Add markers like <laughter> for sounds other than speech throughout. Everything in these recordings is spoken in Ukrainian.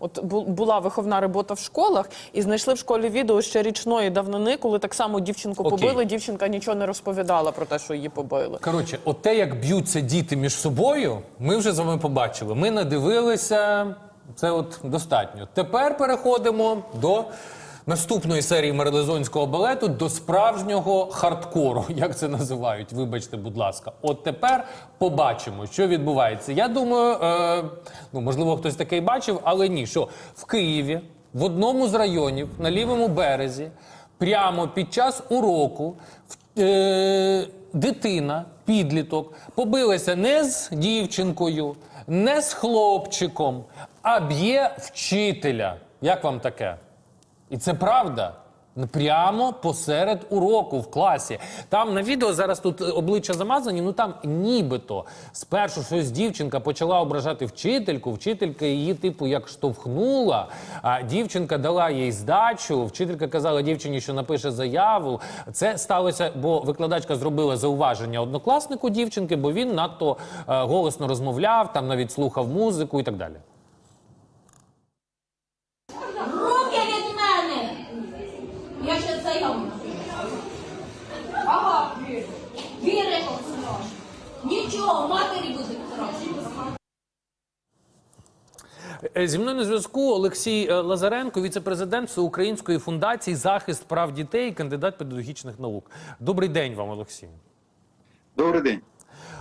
От бу- була виховна робота в школах, і знайшли в школі відео ще річної давнини, коли так само дівчинку Окей. побили. Дівчинка нічого не розповідала про те, що її побили. Коротше, от те, як б'ються діти між собою, ми вже з вами побачили. Ми надивилися. Це от достатньо. Тепер переходимо до наступної серії марлезонського балету, до справжнього хардкору, <laughs> як це називають. Вибачте, будь ласка. От тепер побачимо, що відбувається. Я думаю, е, ну можливо, хтось такий бачив, але ні, що в Києві в одному з районів на лівому березі, прямо під час уроку. Е, дитина, підліток, побилася не з дівчинкою, не з хлопчиком, а б'є вчителя. Як вам таке? І це правда. Прямо посеред уроку в класі. Там на відео зараз тут обличчя замазані. Ну там нібито спершу щось дівчинка почала ображати вчительку. Вчителька її, типу, як штовхнула. А дівчинка дала їй здачу. Вчителька казала дівчині, що напише заяву. Це сталося, бо викладачка зробила зауваження однокласнику дівчинки, бо він надто е, голосно розмовляв, там навіть слухав музику і так далі. Зі мною на зв'язку Олексій е, Лазаренко, віце-президент Всеукраїнської фундації захист прав дітей, кандидат педагогічних наук. Добрий день вам, Олексій. Добрий день.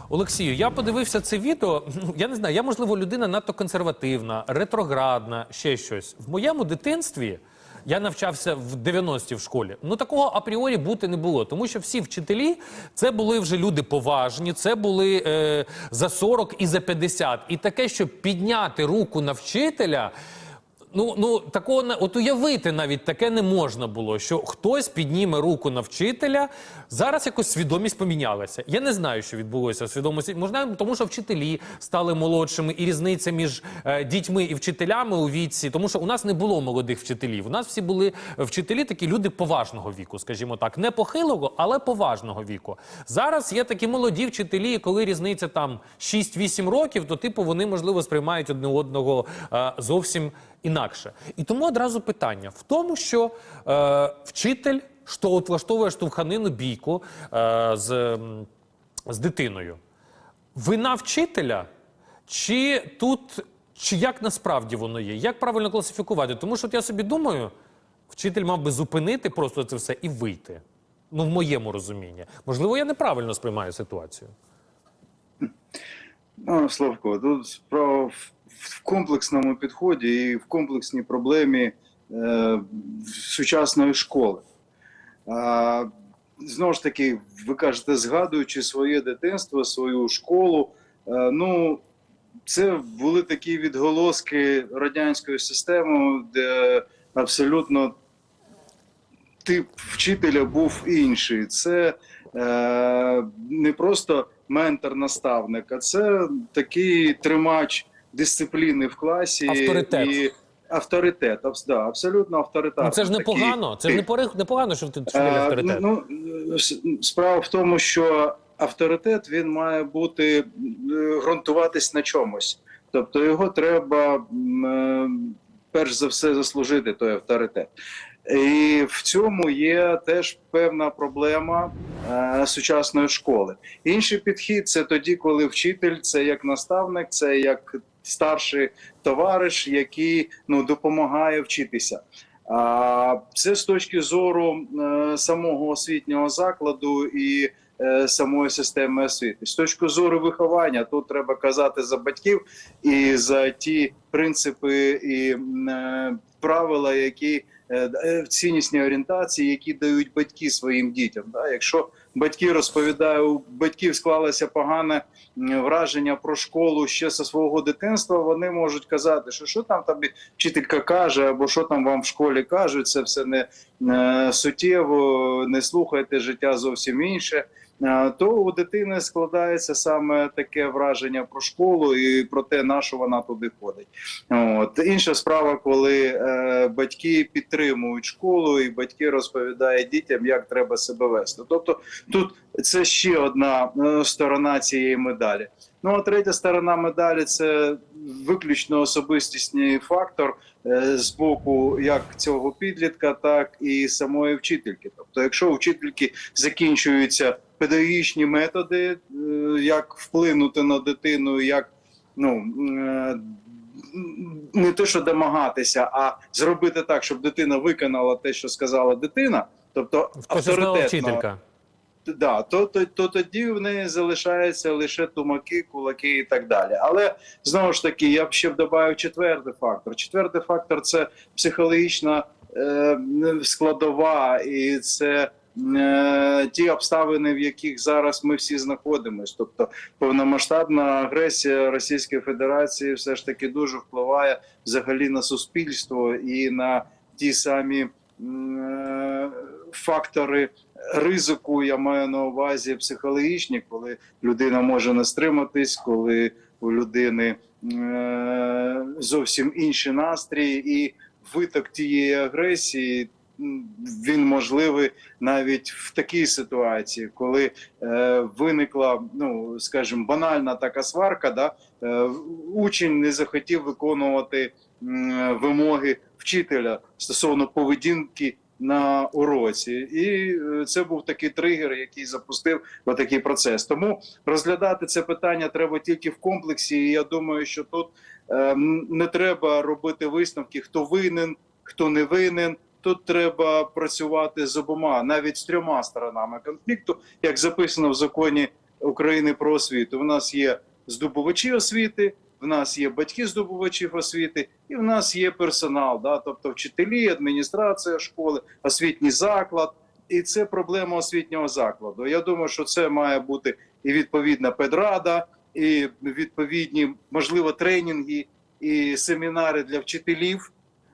Олексію, я подивився це відео. Ну, Я не знаю, я можливо людина надто консервативна, ретроградна, ще щось. В моєму дитинстві я навчався в 90-ті в школі. Ну такого апріорі бути не було, тому що всі вчителі це були вже люди поважні, це були е, за 40 і за 50. І таке, щоб підняти руку на вчителя. Ну, ну такого не от уявити навіть таке не можна було, що хтось підніме руку на вчителя. Зараз якось свідомість помінялася. Я не знаю, що відбулося свідомості. Можна, тому що вчителі стали молодшими, і різниця між е, дітьми і вчителями у віці, тому що у нас не було молодих вчителів. У нас всі були вчителі, такі люди поважного віку, скажімо так, не похилого, але поважного віку. Зараз є такі молоді вчителі, і коли різниця там 6-8 років, то типу вони можливо сприймають одне одного е, зовсім інакше. І тому одразу питання в тому, що е, вчитель що от влаштовує штовханину бійку е, з, з дитиною. Вина вчителя? Чи тут, чи як насправді воно є? Як правильно класифікувати? Тому що от я собі думаю, вчитель мав би зупинити просто це все і вийти. Ну, в моєму розумінні. Можливо, я неправильно сприймаю ситуацію. Ну, Славко, тут справа в, комплексному підході і в комплексній проблемі е, сучасної школи. А, знову ж таки, ви кажете, згадуючи своє дитинство, свою школу, е, ну, це були такі відголоски радянської системи, де абсолютно тип вчителя був інший. Це не просто ментор-наставник, а це такий тримач дисципліни в класі Авторитет. і авторитет. Да, абсолютно авторитет. Ну, це ж непогано. Це ж не пори- непогано, що ти Е, авторитет. Ну, справа в тому, що авторитет він має бути е, ґрунтуватись на чомусь. Тобто його треба е, перш за все заслужити той авторитет. І в цьому є теж певна проблема е, сучасної школи. Інший підхід це тоді, коли вчитель це як наставник, це як старший товариш, який ну допомагає вчитися. А це з точки зору е, самого освітнього закладу і е, самої системи освіти. З точки зору виховання, тут треба казати за батьків і за ті принципи і е, правила, які е, е, ціннісні орієнтації, які дають батьки своїм дітям. Да? Якщо батьки розповідають, у батьків склалося погане враження про школу ще зі свого дитинства, вони можуть казати, що що там тобі вчителька каже, або що там вам в школі кажуть, це все не е, суттєво, не слухайте життя зовсім інше. То у дитини складається саме таке враження про школу і про те, на що вона туди ходить. От інша справа, коли е, батьки підтримують школу, і батьки розповідають дітям, як треба себе вести. Тобто, тут це ще одна е, сторона цієї медалі. Ну а третя сторона медалі це виключно особистісний фактор е, з боку як цього підлітка, так і самої вчительки. Тобто, якщо вчительки закінчуються педагогічні методи, е, як вплинути на дитину, як ну е, не те, що домагатися, а зробити так, щоб дитина виконала те, що сказала дитина, тобто Те, авторитетно, вчителька. да, то, то, то тоді в неї залишаються лише тумаки, кулаки і так далі. Але знову ж таки, я б ще додав четвертий фактор. Четвертий фактор це психологічна е, складова, і це ті обставини, в яких зараз ми всі знаходимося. Тобто повномасштабна агресія Російської Федерації все ж таки дуже впливає взагалі на суспільство і на ті самі е, фактори ризику я маю на увазі психологічні, коли людина може не стриматись, коли у людини е, зовсім інший настрій, і виток тієї агресії він можливий навіть в такій ситуації, коли е, виникла, ну скажімо, банальна така сварка, да, е, учень не захотів виконувати м, вимоги вчителя стосовно поведінки на уроці, і е, це був такий тригер, який запустив такий процес. Тому розглядати це питання треба тільки в комплексі. І я думаю, що тут е, не треба робити висновки, хто винен, хто не винен. Тут треба працювати з обома, навіть з трьома сторонами конфлікту, як записано в законі України про освіту. У нас є здобувачі освіти, в нас є батьки здобувачів освіти, і в нас є персонал, да, тобто вчителі, адміністрація школи, освітній заклад. І це проблема освітнього закладу. Я думаю, що це має бути і відповідна педрада, і відповідні, можливо, тренінги і семінари для вчителів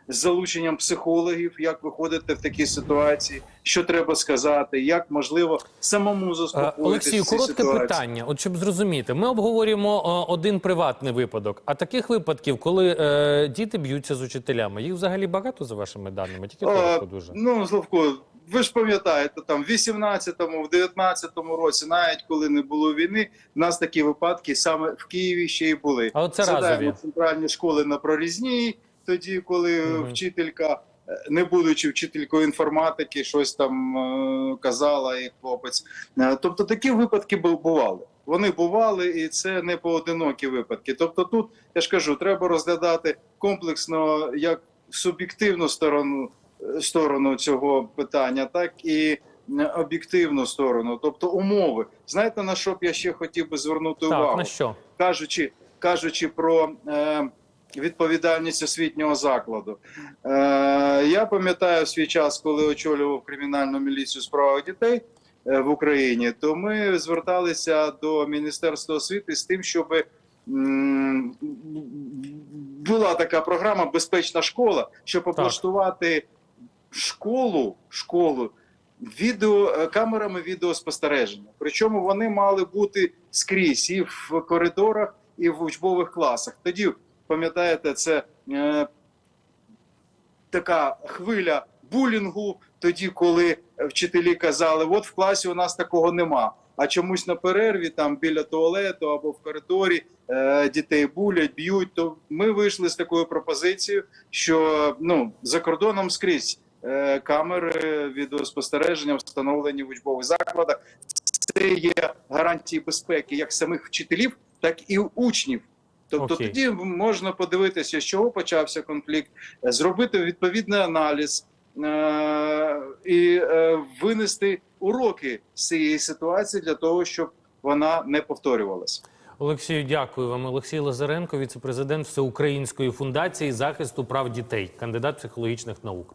з залученням психологів, як виходити в такі ситуації, що треба сказати, як можливо самому Е, заспокоїтися. Олексію, коротке ситуації. питання. От щоб зрозуміти, ми обговорюємо е, один приватний випадок. А таких випадків, коли е, діти б'ються з учителями, їх взагалі багато за вашими даними? Тільки А, коротко дуже. Ну, Славко, ви ж пам'ятаєте, там в 18-му, в 19-му році, навіть коли не було війни, в нас такі випадки саме в Києві ще й були. А оце Згадаємо разові. центральні школи на прорізній, тоді, коли Мгм. вчителька, е, не будучи вчителькою інформатики, щось там е, казала, і хлопець. Е, Тобто такі випадки бу- бували. Вони бували, і це не поодинокі випадки. Тобто, тут я ж кажу, треба розглядати комплексно як суб'єктивну сторону сторону цього питання, так і об'єктивну сторону, тобто умови. Знаєте на що б я ще хотів би звернути Так, увагу? на що? кажучи, кажучи про е, відповідальність освітнього закладу. Е, я пам'ятаю свій час, коли очолював кримінальну міліцію з дітей е, в Україні, то ми зверталися до Міністерства освіти з тим, щоб була така програма Безпечна школа, щоб облаштувати школу, школу відео е, камерами відеоспостереження. Причому вони мали бути скрізь і в коридорах, і в учбових класах. Тоді пам'ятаєте, це е, така хвиля булінгу. Тоді, коли вчителі казали, от в класі у нас такого нема. А чомусь на перерві, там біля туалету або в коридорі е, дітей булять, б'ють. То ми вийшли з такою пропозицією, що ну за кордоном скрізь е, камери відеоспостереження встановлені в учбових закладах. Це є гарантії безпеки як самих вчителів, так і учнів. Тобто Окей. тоді можна подивитися, з чого почався конфлікт, е, зробити відповідний аналіз е- і е, винести уроки з цієї ситуації для того, щоб вона не повторювалася. Олексію, дякую вам. Олексій Лазаренко, віце-президент Всеукраїнської фундації захисту прав дітей, кандидат психологічних наук.